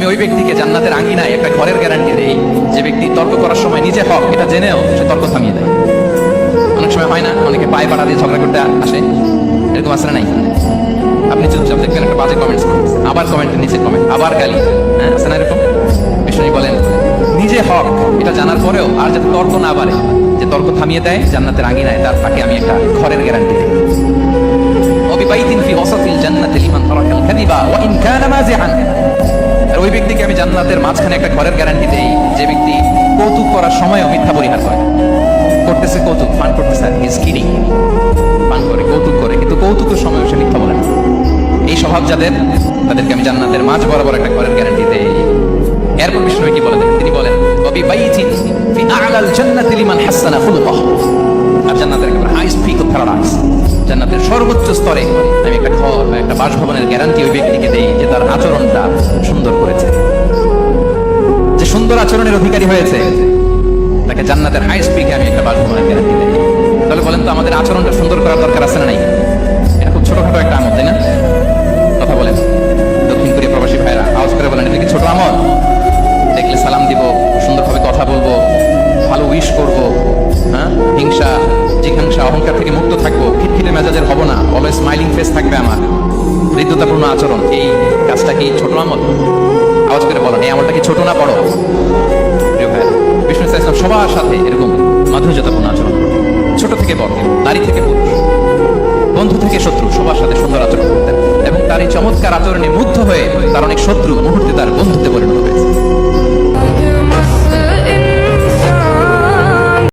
আমি ওই ব্যক্তিকে জান্নাতের আঙ্গিনায় একটা ঘরের গ্যারান্টি দেই। যে ব্যক্তি তর্ক করার সময় নিজে হক, এটা জেনেও সে তর্ক থামিয়ে দেয়। অনেক সময় হয় না, অনেকে পায়ে পাড়া দিয়ে ঝগড়া করতে আসে। এরকম আসলে নাই? আপনি চুপচাপ দেখবেন একটা বাজে কমেন্টস আবার কমেন্ট নিচে কমেন্ট আবার গালি। হ্যাঁ আসে না এরকম? বিষয় বলেন, নিজে হক, এটা জানার পরেও আর যাতে তর্ক না বাড়ে, যে তর্ক থামিয়ে দেয় জান্নাতের আঙিনায়, তার তাকে আমি একটা ঘরের গ্যারান্টি দিই। অবিবাহিত ফি অসাফিল জান্নাতের মাঝখানে একটা ঘরের গ্যারান্টি দেই, যে ব্যক্তি কৌতুক করার সময়ও মিথ্যা পরিহার করে। করতেছে কৌতুক ফান করতেছে আর ইজ কিডিং পান করে, কৌতুক করে, কিন্তু কৌতুকের সময় সে মিথ্যা বলে না। এই স্বভাব যাদের, তাদেরকে আমি জান্নাতের মাঝ বরাবর একটা ঘরের গ্যারান্টি দেই। এরপর বিষ্ণু কি বলে দেখেন? তিনি বলেন কবি বাইতিন ফি আলাল জান্নাতি লিমান হাসানা খুলুকাহু। আর জান্নাতের একেবারে হাই স্পিক অফ প্যারাডাইস জান্নাতের সর্বোচ্চ স্তরে আমি একটা ঘর বা একটা বাসভবনের গ্যারান্টি ওই ব্যক্তিকে দেই, যে তার আচরণটা সুন্দর আচরণের অধিকারী হয়েছে। তাকে জান্নাতের হাই স্পিকে আমি একটা দেই তাহলে বলেন তো আমাদের আচরণটা সুন্দর করার দরকার আছে না নাই? এটা খুব ছোটখাটো একটা আমল, তাই না? কথা বলেন। দক্ষিণ কোরিয়া প্রবাসী ভাইরা, আওয়াজ করে বলেন এটা কি ছোট আমল। দেখলে সালাম দিব, সুন্দরভাবে কথা বলব, ভালো উইশ করব হ্যাঁ? হিংসা, জিঘাংসা, অহংকার থেকে মুক্ত থাকব, খিটখিটে মেজাজের হব না অলওয়েজ স্মাইলিং ফেস থাকবে আমার। হৃদ্যতাপূর্ণ আচরণ, এই কাজটা কি ছোট আমল। আওয়াজ করে আমলটা কি ছোট না বড়? প্রিয় ভাই, বিষ্ণু ইসলাম সবার সাথে এরকম মাধুর্যতাপূর্ণ আচরণ। ছোট থেকে বড়, নারী থেকে পুরুষ, বন্ধু থেকে শত্রু, সবার সাথে সুন্দর আচরণ করতেন। এবং তার এই চমৎকার আচরণে মুগ্ধ হয়ে তার অনেক শত্রু মুহূর্তে তার বন্ধুতে পরিণত হয়েছে।